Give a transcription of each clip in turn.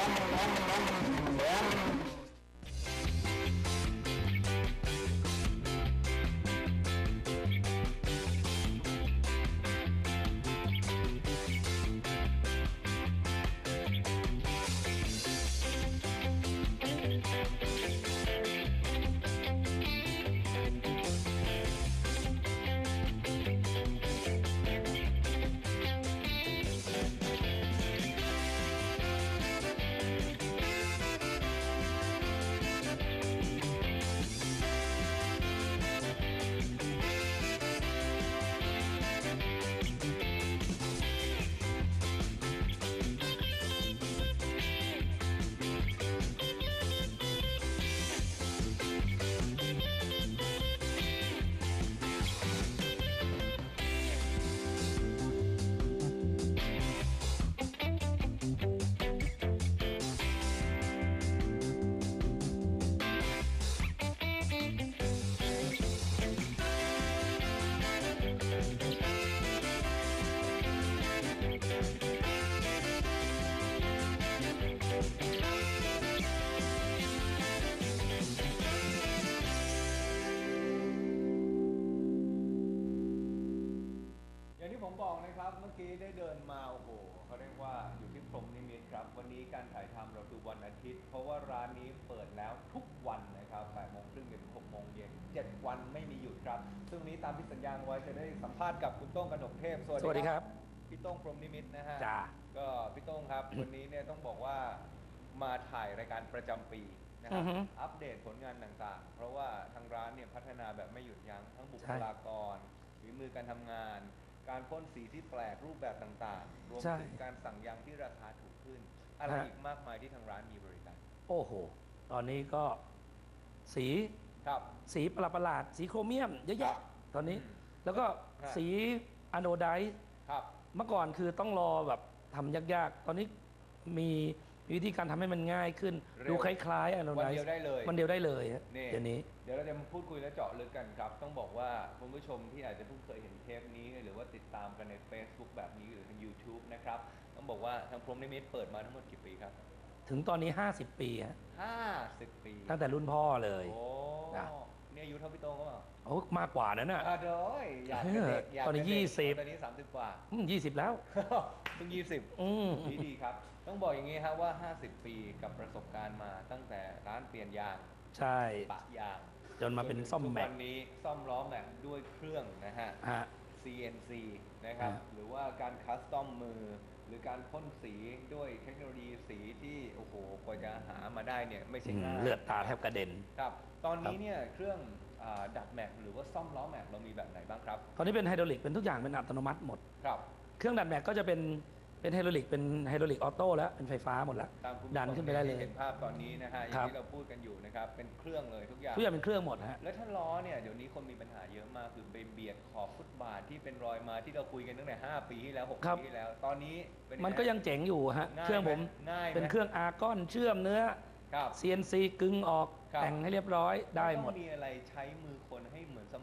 Oh, my God. มื่อกี้ได้เดินมาโอ้โหเขาเรียกว่าอยู่ที่พรหมนิมิตครับ วันนี้การถ่ายทำเราคือวันอาทิตย์ เพราะว่าร้านนี้เปิดแล้วทุกวันนะครับ8โมงครึ่งถึง6โมงเย็น7วันไม่มีหยุดครับ ซึ่งวันนี้ตามที่สัญญาณไว้จะได้สัมภาษณ์กับคุณโต้งกนกเทพ สวัสดีครับ พี่โต้งพรหมนิมิตนะฮะจ้าก็พี่โต้งครับ วันนี้เนี่ยต้องบอกว่ามาถ่ายรายการประจำปีนะครัอืบอฮึอัปเดตผลงานต่างๆ เพราะว่าทางร้านเนี่ยพัฒนาแบบไม่หยุดยัง้งทั้งบุคใช่ลากรฝีมือการทำงาน การพ่นสีที่แปลกรูปแบบต่างๆ รวมใช่ถึงการสั่งยางที่ราคาถูกขึ้น อะไรฮะอีกมากมายที่ทางร้านมีบริการ โอ้โห ตอนนี้ก็สีครับสีประหลาดๆสีโครเมียมเยอะแยะตอนนี้อืมแล้วก็ฮะสีอะโนไดซ์ครับเมื่อก่อนคือต้องรอแบบทำยากๆ ตอนนี้มี วิธีการทำให้มันง่ายขึ้น เร็วดูคล้ายๆอะโนวันไดเดียวซ์ได้เลย มันเดียวได้เลยฮะนี่เดี๋ยวนี้ เดี๋ยวเราจะมาพูดคุยและเจาะลึกกันครับ ต้องบอกว่าคุณผู้ชมที่อาจจะเพิ่งเคยเห็นเทปนี้ หรือว่าติดตามกันใน Facebook แบบนี้หรือทาง YouTube นะครับ ต้องบอกว่าทางพรหมนิมิตเปิดมาทั้งหมดกี่ปีครับ ถึงตอนนี้ 50 ปีฮะ50 ปีตั้ตั้งแต่รุ่นพ่อเลย โอ้นะนี่อายุเท่าพี่โต้งก็เปล่าโอ้มากกว่านั้นน่ะ อะเด้อยอยากเป็นเด็กเอออยากตอนนี้เป็เด็กยี่สิบตอนนี้ 30 กว่า ยี่สิบแล้ว เพิ่งยี่สิบอืมดีดีครับ ต้องบอกอย่างนี้ครับว่า 50 ปีกับประสบการณ์มาตั้งแต่ร้านเปลี่ยนยางใช่ ปะยางจนมาเป็นซ่อมทุกแม็วักนนี้ซ่อมล้อแม็กด้วยเครื่องนะฮะ ฮะ CNC นะครับ ฮะ หรือว่าการคัสตอมมือ หรือการพ่นสีด้วยเทคโนโลยีสีที่โอ้โหกว่าจะหามาได้เนี่ยไม่ใช่อืมง่ายเลือดตาแทบกระเด็น ครับ ตอนนี้เนี่ยเครื่องอาดัดแม็กหรือว่าซ่อมล้อแม็กเรามีแบบไหนบ้างครับ ตอนนี้เป็นไฮดรอลิกเป็นทุกอย่างเป็นอัตโนมัติหมด ครับ เครื่องดัดแม็กก็จะเป็นเป็นไฮดรอลิกเป็นไฮดรอลิกออโต้แล้วเป็นไฟฟ้าหมดแล้ว ตามคุณดันขึ้นไปได้เลยเห็นภาพตอนนี้นะฮะอคย่ารังบที่เราพูดกันอยู่นะครับเป็นเครื่องเลยทุกอย่าง ทุกอย่างเป็นเครื่องหมดฮะ แล้วถ้าล้อเนี่ยเดี๋ยวนี้คนมีปัญหาเยอะมากคือไปเบียดขอบฟุตบาทที่เป็นรอยมาที่เราคุยกันตั้งแต่5ปีที่แล้ว6ครับ ปีที่แล้ว ตอนนี้เป็นไมันก็ยังเจ๋งอยู่ฮะง่ายไหมเครื่องผมง่ายไหมเป็นเครื่องอาร์กอนเชื่อมเนื้อ ครับ CNC กึ่งออกครับ แต่งให้เรียบร้อยได้หมดนต้องมีอะไรใช้มือคนให้เห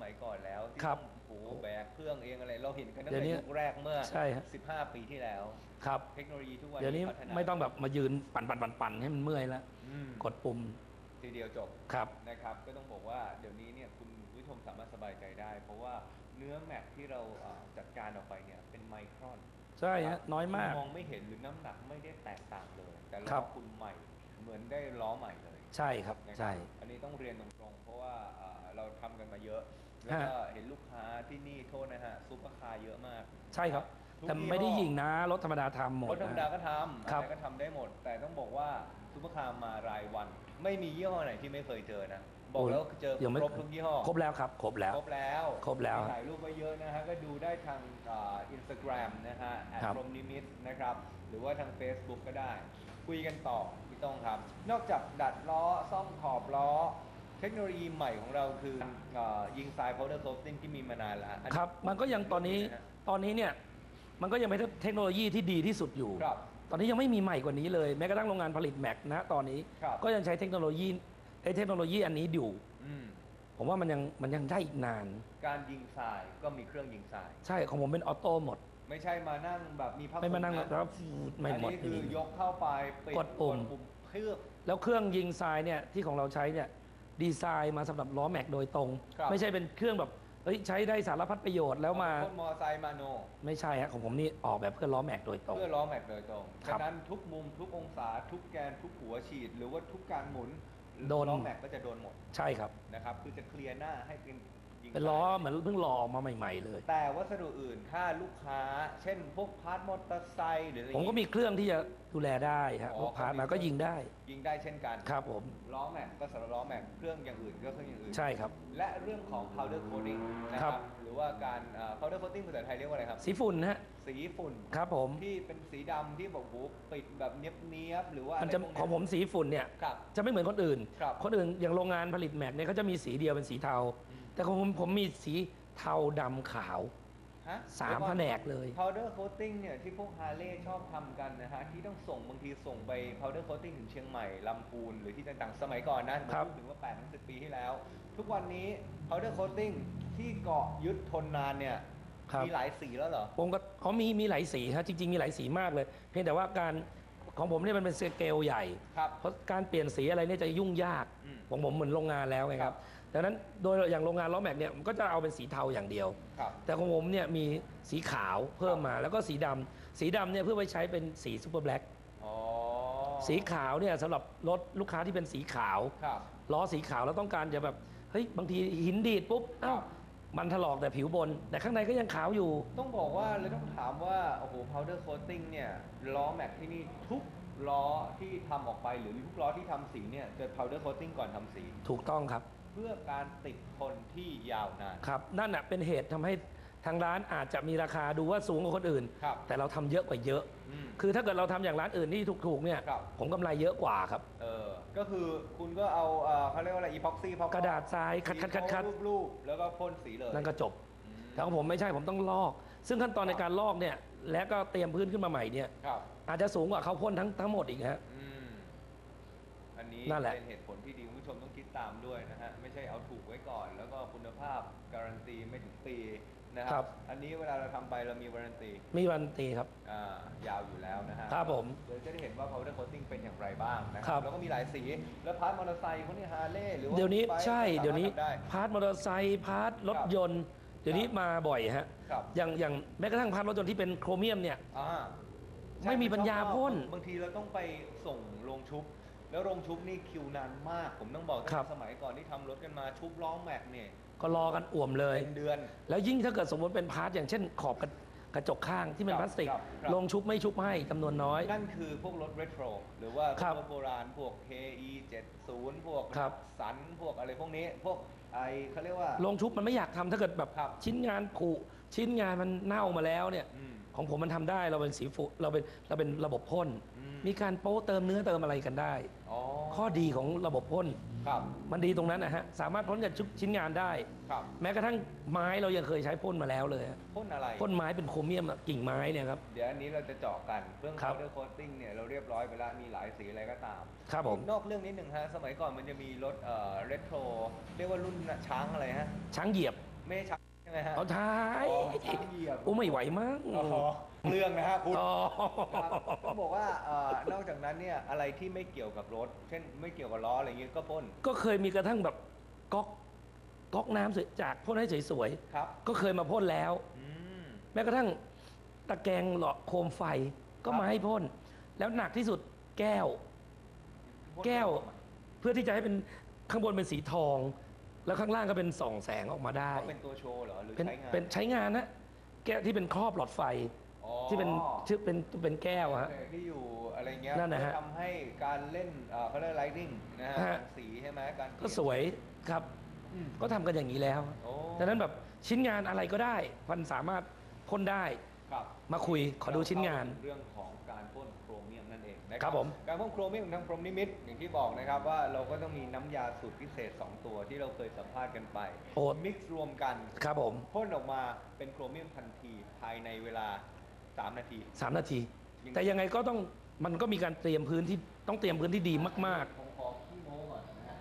มือนสมัยก่อนแล้วที่ครับต้องโอ้โหแบกเครื่องเองอะไรเราเห็นกันตั้งเดี๋ยวแต่นี้ยุคแรกเมื่อ ใช่ฮะ 15 ปีที่แล้ว ครับ เทคโนโลยีทุกวันเดี๋ยวนี้พัฒนาไม่ต้องแบบมายืนปั่นปั่นปั่นปั่นให้มันเมื่อยแล้ว อืมกดปุ่มทีเดียวจบ ครับ นะครับก็ต้องบอกว่าเดี๋ยวนี้เนี่ยคุณผู้ชมสามารถสบายใจได้ เพราะว่าเนื้อแม็กที่เราเอ่อจัดการออกไปเนี่ยเป็นไมครอนใช่ฮะน้อยมาก คุณมองไม่เห็นหรือน้ำหนักไม่ได้แตกต่างเลย แต่ครัล้อบ คุณใหม่เหมือนได้ล้อใหม่เลยใช่ครับ นะครับใช่ อันนี้ต้องเรียนตรงๆ เพราะว่าเอ่อเราทำกันมาเยอะ แล้วก็เห็นลูกค้าที่นี่โทษนะฮะซุปเปอร์คาร์เยอะมาก ใช่ครับทุกแต่ยี่ห้อไม่ได้ยิงนะรถธรรมดาทำหมดรถธรรมดานะก็ทำครับอะไรก็ทำได้หมด แต่ต้องบอกว่าซุปเปอร์คาร์มารายวัน ไม่มียี่ห้อไหนที่ไม่เคยเจอนะบอกแล้วเจอยังไม่ครบทุกยี่ห้อครบแล้วครับ ครบแล้วครบแล้วครบแล้วมีถ่ายรูปไว้เยอะนะฮะก็ดูได้ทางอินสตาแกรมนะฮะแอดครับพรมนิมิตนะครับหรือว่าทาง Facebook ก็ได้ คุยกันต่อพี่ต้องครับ นอกจากดัดล้อซ่อมขอบล้อ เทคโนโลยีใหม่ของเราคือเอ่อยิงทราย powder coating ที่มีมานานแล้วอันนี้ ครับ มันก็ยังตอนนี้ะฮะตอนนี้เนี่ยมันก็ยังเป็นเทคโนโลยีที่ดีที่สุดอยู่ ครับ ตอนนี้ยังไม่มีใหม่กว่านี้เลย แม้กระทั่งโรงงานผลิตแม็กนะตอนนี้ครับก็ยังใช้เทคโนโลยีไอ้เทคโนโลยีอันนี้อยู่ อืมผมว่ามันยังมันยังได้อีกนาน การยิงทรายก็มีเครื่องยิงทราย ใช่ของผมเป็นออโต้หมด ไม่ใช่มานั่งแบบมีผ้าไม่มานั่งคลุแล้วฟูดไม่อันหมดนี้คือจริงยกเข้าไปปิกดปุ่ม เพื่อ แล้วเครื่องยิงทรายเนี่ยที่ของเราใช้เนี่ย ดีไซน์มาสำหรับล้อแม็กโดยตรง ครับ ไม่ใช่เป็นเครื่องแบบเฮ้ยใช้ได้สารพัดประโยชน์แล้วมา คนมอไซค์มาโน ไม่ใช่ฮะของผมนี่ออกแบบเพื่อล้อแม็กโดยตรง เพื่อล้อแม็กโดยตรงครัฉะบนั้นทุกมุมทุกองศาทุกแกนทุกหัวฉีด หรือว่าทุกการหมุนโดน ล้อแม็กก็จะโดนหมดใช่ครับ นะครับ คือจะเคลียร์หน้าให้เป็น ยิงเป็นล้อเหมือนเพิ่งหล่อออกมาใหม่ ๆ เลย แต่วัสดุอื่นถ้าลูกค้า เช่นพวกพาร์ทมอเตอร์ไซค์หรืออะไรผมก็มีเครื่องที่จะดูแลได้ฮะอ๋อลูกค้าครับมาก็ยิงได้ ยิงได้เช่นกันครับผมล้อแม็กก็สำหรับล้อแม็กเครื่องอย่างอื่นก็เครื่องอย่างอื่นใช่ครับ และเรื่องของ powder coating นะคครัรับ บหรือว่าการเอ่อ powder coating ภาษาไทยเรียกว่าอะไรครับ สีฝุ่นฮะสีฝุ่น ครับผมที่เป็นสีดำที่บอกโหปิดแบบเนียบๆหรือว่ามันอะไรจะพวกของผมสีฝุ่นเนี่ย ครับ จะไม่เหมือนคนอื่น ครับ คนอื่นอย่างโรงงานผลิตแม็กเนี่ยเขาจะมีสีเดียวเป็นสีเทา อืม แต่ของผมผมมีสีเทาดำขาว ฮะสามแผนกเลย powder coating เนี่ยที่พวกฮาร์เลย์ชอบทำกันนะฮะ ที่ต้องส่งบางทีส่งไป powder coating ถึงเชียงใหม่ลำพูน หรือที่ต่างๆ สมัยก่อนนะผมครับ พูดถึงว่า8ถึง10ปีที่แล้ว ทุกวันนี้ powder coating ที่เกาะยึดทนนานเนี่ย ครับ มีหลายสีแล้วเหรอ ผมก็เขามีมีหลายสีฮะจริง ๆ มีหลายสีมากเลย เพียงแต่ว่าการของผมเนี่ยมันเป็นสเกลใหญ่ ครับ เพราะการเปลี่ยนสีอะไรเนี่ยจะยุ่งยากอืมของผมเหมือนโรงงานแล้วไงครับ ดังนั้นโดยอย่างโรงงานล้อแม็กเนี่ยมันก็จะเอาเป็นสีเทาอย่างเดียว ครับ แต่ของผมเนี่ยมีสีขาวเพิ่มมาแล้วก็สีดำสีดำเนี่ยเพื่อไว้ใช้เป็นสีซูเปอร์แบล็กอ๋อสีขาวเนี่ยสำหรับรถลูกค้าที่เป็นสีขาว ครับ ล้อสีขาวแล้วต้องการจะแบบเฮ้ยบางทีหินดีดปุ๊บเอ้าครับมันถลอกแต่ผิวบน แต่ข้างในก็ยังขาวอยู่ ต้องบอกว่าเลยต้องถามว่า โอ้โห powder coating เนี่ย ล้อแม็กที่นี่ทุกล้อที่ทำออกไปหรือทุกล้อที่ทำสีเนี่ย จะ powder coating ก่อนทำสี ถูกต้องครับ เพื่อการติดทนที่ยาวนาน ครับ นั่นน่ะเป็นเหตุทำให้ทางร้านอาจจะมีราคาดูว่าสูงกว่าคนอื่น ครับแต่เราทำเยอะกว่าเยอะ อืม คือถ้าเกิดเราทำอย่างร้านอื่นที่ถูกๆเนี่ย ครับ ผมกำไรเยอะกว่าครับ เออก็คือคุณก็เอาเอ่อเขาเรียกว่าอะไรอีพ็อกซี่พอกระดาษทรายคัดคัดคัดคัดรูปๆแล้วก็พ่นสีเลยนั่นก็จบ อืม แต่ของผมไม่ใช่ผมต้องลอก ซึ่งขั้นตอนในการลอกเนี่ย และก็เตรียมพื้นขึ้นมาใหม่เนี่ย ครับอาจจะสูงกว่าเขาพ่นทั้งทั้งหมดอีกฮะ อืมอั นนี้นั่นแหละเป็นเหตุผลที่ดีคุณผู้ชมต้องคิดตามด้วยนะฮะไม่ใช่เอาถูกไว้ก่อน แล้วก็คุณภาพการันตีไม่ถึงปีนะคครัรับอันนี้เวลาเราทำไปเรามีวารันตีมีวันตีครับ อ่ายาวอยู่แล้วนะฮะครับผมเดี๋ยวจะได้เห็นว่า powder coating เป็นอย่างไรบ้างนะคครัรับแล้วก็มีหลายสี แล้วพาร์ทมอเตอร์ไซค์พวกนี้ฮาร์เลย์หรือว่าเดี๋ยวนี้บิ๊กไบค์ใช่ก็สามารถเดี๋ยวนี้ทำได้ พาร์ทมอเตอร์ไซค์พาร์ทรถยนต์ เดี๋ยวนี้มาบ่อยฮะครับ อย่างอย่างแม้กระทั่งพาร์ทรถยนต์ที่เป็นโครเมียมเนี่ย อ่าไม่มีปัญญาพ่น บางทีเราต้องไปส่งโรงชุบ แล้วโรงชุบนี่คิวนานมาก ผมต้องบอกตั้งครัแต่บสมัยก่อนที่ทำรถกันมาชุบล้อแม็กเนี่ยก็รอกันอ่วมเลย เป็นเดือน แล้วยิ่งถ้าเกิดสมมติเป็นพาร์ทอย่างเช่นขอบกระกระจกข้างที่เป็นครับพลาสติก ครับครับ ลงชุบไม่ชุบให้จำนวนน้อย นั่นคือพวกรถเรโทรหรือว่าครับรถโบราณพวก KE 70พวกครับ สันพวกอะไรพวกนี้ พวกไอเขาเรียกว่า ลงชุบมันไม่อยากทำถ้าเกิดแบบครับ ชิ้นงานผุชิ้นงานมันเน่ามาแล้วเนี่ย อืม ของผมมันทำได้เราเป็นสีฟุเราเป็นเราเป็นระบบพ่นอืม มีการโป๊เติมเนื้อเติมอะไรกันได้อ๋อ ข้อดีของระบบพ่นครับ มันดีตรงนั้นนะฮะสามารถพ่นกับชุบชิ้นงานได้ ครับแม้กระทั่งไม้เรายังเคยใช้พ่นมาแล้วเลยฮะพ่นอะไร พ่นไม้เป็นโครเมียมอะกิ่งไม้เนี่ยครับ เดี๋ยวอันนี้เราจะเจาะกันเรื่องครับ powder coating เนี่ยเราเรียบร้อยไปแล้วมีหลายสีอะไรก็ตาม ครับผมนอกเรื่องนิดหนึ่งฮะ สมัยก่อนมันจะมีรถเอ่อเรโทรเรียกว่ารุ่นช้างอะไรฮะ ช้างเหยียบไม่ใช่ช้างใช่ไหมฮะ เอาท้ายอ๋อช้างเหยียบ โอ้ไม่ไหวมั้ง อ๋อ เรื่องนะฮะคุณอ๋อ ครับต้องบอกว่าเอ่อนอกจากนั้นเนี่ยอะไรที่ไม่เกี่ยวกับรถ เช่นไม่เกี่ยวกับล้ออะไรอย่างเงี้ยก็พ่นก็เคยมีกระทั่งแบบก๊อกก๊อกน้ำสวยจากพ่นให้สวยครับๆก็เคยมาพ่นแล้ว อืม แม้กระทั่งตะแกรงหลอดโคมไฟก็ครับ มาให้พ่น แล้วหนักที่สุดแก้วพ่นแก้วเพื่อที่จะให้เป็นข้างบนเป็นสีทอง แล้วข้างล่างก็เป็นส่องแสงออกมาได้ เขาเป็นตัวโชว์เหรอหรือเป็นใช้งานเป็นใช้งานนะแก้วที่เป็นครอบหลอดไฟ อ๋อที่เป็นชื่อเป็นเป็นแก้วอะฮะ ที่อยู่อะไรเงี้ยนั่นนะฮะเพื่อทำให้การเล่นเอ่อเขาเรียกไลติ้งนะฮะฮะของสีใช่ไหมการเปลี่ก็ยนสวยครับ อืม ก็ทำกันอย่างนี้แล้วโอ้ ดังนั้นแบบชิ้นงานอะไรก็ได้มันสามารถพ่นได้ครับมาคุยขอดูชิ้นงาน เรื่องของการพ่นโครเมียมนั่นเองนะครับผม การพ่นโครเมียมทางพรหมนิมิตอย่างที่บอกนะครับว่าเราก็ต้องมีน้ำยาสูตรพิเศษ 2 ตัวที่เราเคยสัมภาษณ์กันไปโอ้ มิกซ์รวมกัน ครับผม พ่นออกมาเป็นโครเมียมทันทีภายในเวลา 3นาที สามนาทียังแต่ยังไงก็ต้องมันก็มีการเตรียมพื้นที่ต้องเตรียมพื้นที่ดีมาก ผมขอขี้โม้ก่อนนะฮะ